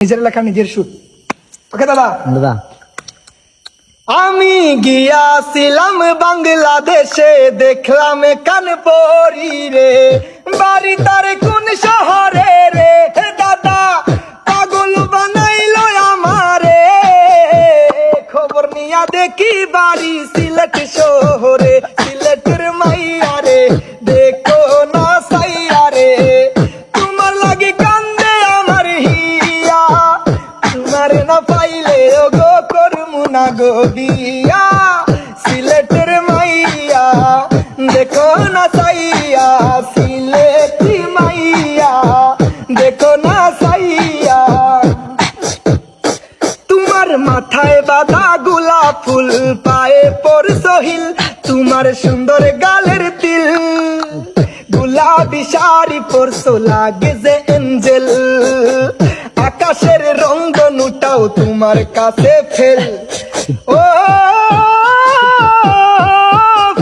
নিজের লেখা নিজের সুর। ওকে দাদা? দাদা। আমি গিয়াছিলাম বাংলাদেশে দেখলাম কানপুরি রে। বাড়ি তার কোন শহরে রে? দাদা পাগল বানাইলো আমারে। খবর নিয়া দেখি বাড়ি সিলেট শহরে। না পাইলে ও গো করমু না গো বিয়া। সিলেটের মাইয়া, দেখো না সাইয়া, সিলেটি মাইয়া, দেখো না সাইয়া। তোমার মাথায় বাঁধা গোলাপ ফুল, পায়ে পর সহিল তোমার সুন্দর গালের তিল। গুলাবি শাড়ি পরশো লাগে যে এঞ্জেল। নুটাও তোমার কাছে ফেল। ও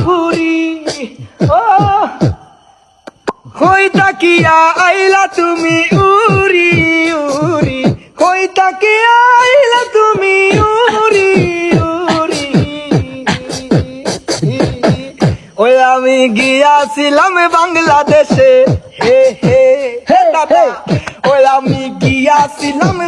ফুরি ও কই তাকিয়া আইলা তুমি উরি উরি কই তাকিয়া আইলা তুমি উরি উরি ওই আমি গিয়াছিলাম বাংলাদেশে। হে হে হে দাদা। ওই আমি গিয়াছিলাম